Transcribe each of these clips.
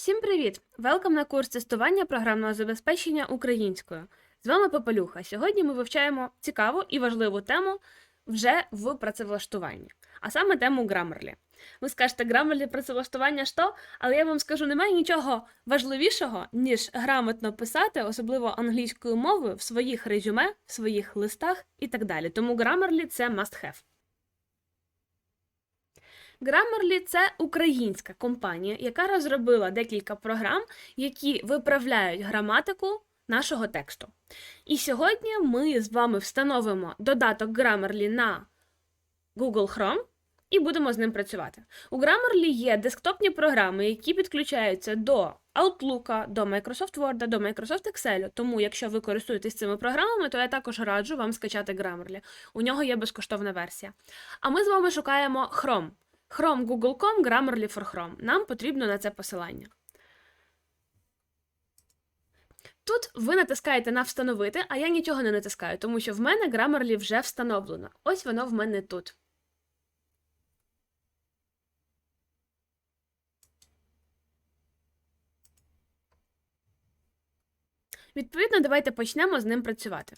Всім привіт! Велкам на курс тестування програмного забезпечення українською. З вами Попелюха. Сьогодні ми вивчаємо цікаву і важливу тему вже в працевлаштуванні, а саме тему Grammarly. Ви скажете, Grammarly працевлаштування що? Але я вам скажу, немає нічого важливішого, ніж грамотно писати, особливо англійською мовою, в своїх резюме, в своїх листах і так далі. Тому Grammarly – це must have. Grammarly – це українська компанія, яка розробила декілька програм, які виправляють граматику нашого тексту. І сьогодні ми з вами встановимо додаток Grammarly на Google Chrome і будемо з ним працювати. У Grammarly є десктопні програми, які підключаються до Outlook, до Microsoft Word, до Microsoft Excel. Тому, якщо ви користуєтесь цими програмами, то я також раджу вам скачати Grammarly. У нього є безкоштовна версія. А ми з вами шукаємо Chrome. Chrome Google.com, Grammarly for Chrome. Нам потрібно на це посилання. Тут ви натискаєте на встановити, а я нічого не натискаю, тому що в мене Grammarly вже встановлено. Ось воно в мене тут. Відповідно, давайте почнемо з ним працювати.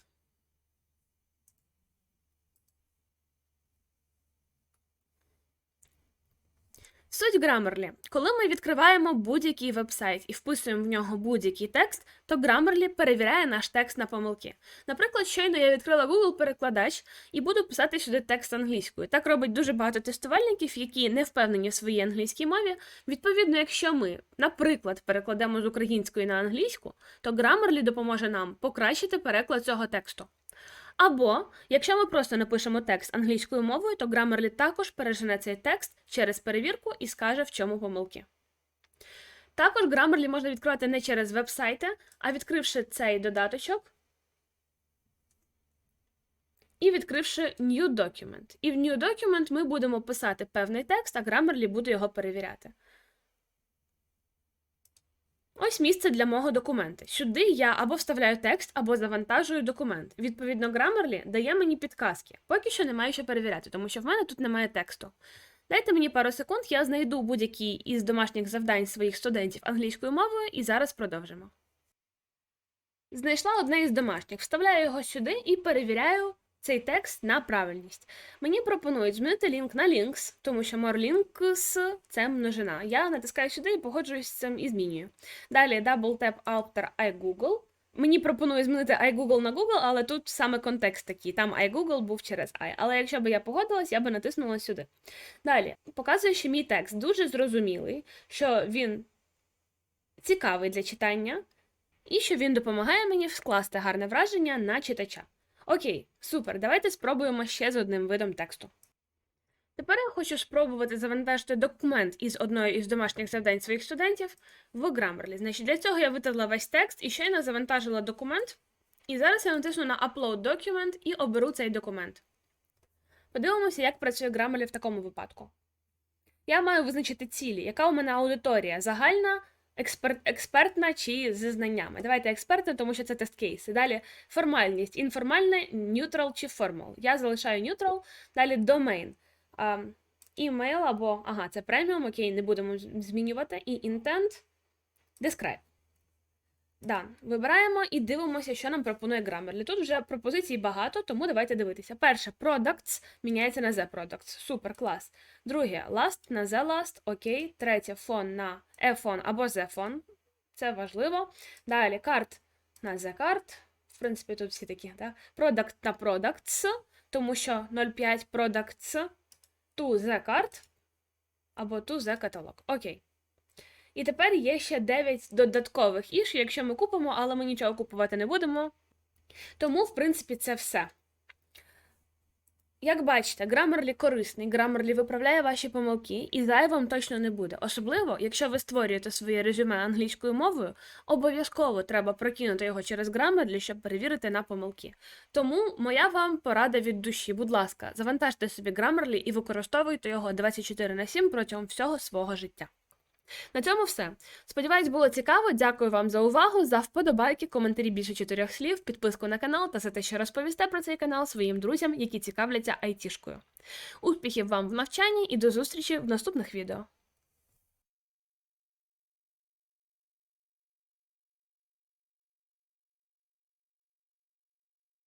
Суть Grammarly. Коли ми відкриваємо будь-який веб-сайт і вписуємо в нього будь-який текст, то Grammarly перевіряє наш текст на помилки. Наприклад, щойно я відкрила Google перекладач і буду писати сюди текст англійською. Так робить дуже багато тестувальників, які не впевнені в своїй англійській мові. Відповідно, якщо ми, наприклад, перекладемо з української на англійську, то Grammarly допоможе нам покращити переклад цього тексту. Або, якщо ми просто напишемо текст англійською мовою, то Grammarly також пережене цей текст через перевірку і скаже, в чому помилки. Також Grammarly можна відкривати не через веб-сайти, а відкривши цей додаточок і відкривши New Document. І в New Document ми будемо писати певний текст, а Grammarly буде його перевіряти. Ось місце для мого документа. Сюди я або вставляю текст, або завантажую документ. Відповідно, Grammarly дає мені підказки. Поки що немає що перевіряти, тому що в мене тут немає тексту. Дайте мені пару секунд, я знайду будь-який із домашніх завдань своїх студентів англійською мовою і зараз продовжимо. Знайшла одне із домашніх, вставляю його сюди і перевіряю цей текст на правильність. Мені пропонують змінити лінк на links, тому що more links – це множина. Я натискаю сюди і погоджуюсь з цим і змінюю. Далі double tap after iGoogle. Мені пропонує змінити iGoogle на Google, але тут саме контекст такий. Там iGoogle був через i. Але якщо б я погодилась, я би натиснула сюди. Далі показує, що мій текст дуже зрозумілий, що він цікавий для читання, і що він допомагає мені скласти гарне враження на читача. Окей, супер, давайте спробуємо ще з одним видом тексту. Тепер я хочу спробувати завантажити документ із одної із домашніх завдань своїх студентів в Grammarly. Значить, для цього я витерла весь текст і щойно завантажила документ. І зараз я натисну на Upload Document і оберу цей документ. Подивимося, як працює Grammarly в такому випадку. Я маю визначити цілі, яка у мене аудиторія загальна, експерт, експертна чи зі знаннями. Давайте експертна, тому що це тест-кейси. Далі формальність, інформальне, neutral чи formal. Я залишаю neutral. Далі domain. Імейл або, ага, це преміум, окей, не будемо змінювати. І intent, describe. Да, вибираємо і дивимося, що нам пропонує Grammarly. Тут вже пропозицій багато, тому давайте дивитися. Перше, products міняється на the products. Супер, клас. Друге, last на the last, окей. Третє, phone на phone або the phone. Це важливо. Далі card на the card. В принципі, тут всі такі, да? Product на products, тому що 0,5 products to the card або to the catalog. Окей. І тепер є ще 9 додаткових іш, якщо ми купимо, але ми нічого купувати не будемо. Тому, в принципі, це все. Як бачите, Grammarly корисний, Grammarly виправляє ваші помилки, і зайвим точно не буде. Особливо, якщо ви створюєте своє резюме англійською мовою, обов'язково треба прокинути його через Grammarly, щоб перевірити на помилки. Тому моя вам порада від душі, будь ласка, завантажте собі Grammarly і використовуйте його 24 на 7 протягом всього свого життя. На цьому все. Сподіваюсь, було цікаво. Дякую вам за увагу, за вподобайки, коментарі більше чотирьох слів, підписку на канал та за те, що розповісте про цей канал своїм друзям, які цікавляться айтішкою. Успіхів вам в навчанні і до зустрічі в наступних відео.